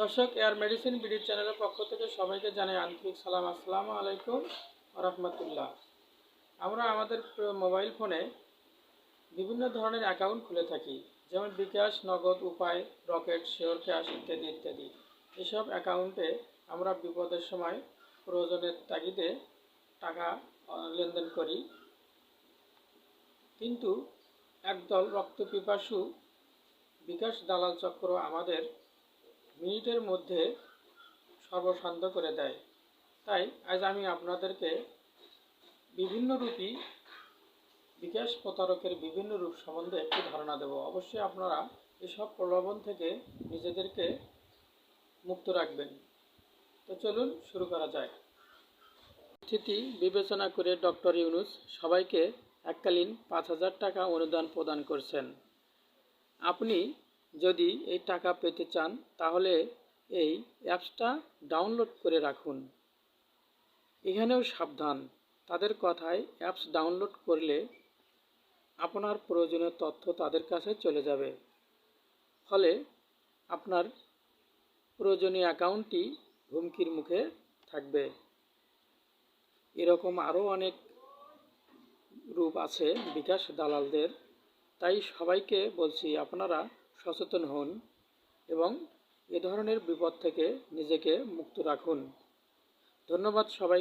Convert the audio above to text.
দর্শক, air medicine BD চ্যানেলের পক্ষ থেকে সবাইকে জানাই আন্তরিক সালাম। আসসালামু আলাইকুম রহমতুল্লাহ। আমরা আমাদের মোবাইল ফোনে বিভিন্ন ধরনের অ্যাকাউন্ট খুলে থাকি, যেমন বিকাশ, নগদ, উপায়, রকেট, শেয়ার, ক্যাশ ইত্যাদি ইত্যাদি। এসব অ্যাকাউন্টে আমরা বিপদের সময় প্রয়োজনের তাগিদে টাকা লেনদেন করি। কিন্তু একদল রক্তপিপাসু বিকাশ দালাল চক্র আমাদের মিনিটের মধ্যে সর্বশান্ত করে দেয়। তাই আজ আমি আপনাদেরকে বিভিন্ন রূপী বিকাশ প্রতারকের বিভিন্ন রূপ সম্বন্ধে একটি ধারণা দেব। অবশ্যই আপনারা এসব প্রলোভন থেকে নিজেদেরকে মুক্ত রাখবেন। তো চলুন শুরু করা যায় স্থিতি বিবেচনা করে ডক্টর ইউনুস সবাইকে এককালীন পাঁচ হাজার টাকা অনুদান প্রদান করছেন। আপনি যদি এই টাকা পেতে চান, তাহলে এই অ্যাপসটা ডাউনলোড করে রাখুন। এখানেও সাবধান, তাদের কথায় অ্যাপস ডাউনলোড করলে আপনার প্রয়োজনীয় তথ্য তাদের কাছে চলে যাবে। ফলে আপনার প্রয়োজনীয় অ্যাকাউন্টটি হুমকির মুখে থাকবে। এরকম আরও অনেক রূপ আছে বিকাশ দালালদের। তাই সবাইকে বলছি, আপনারা সচেতন হন এবং এ ধরনের বিপদ থেকে নিজেকে মুক্ত রাখুন। ধন্যবাদ সবাই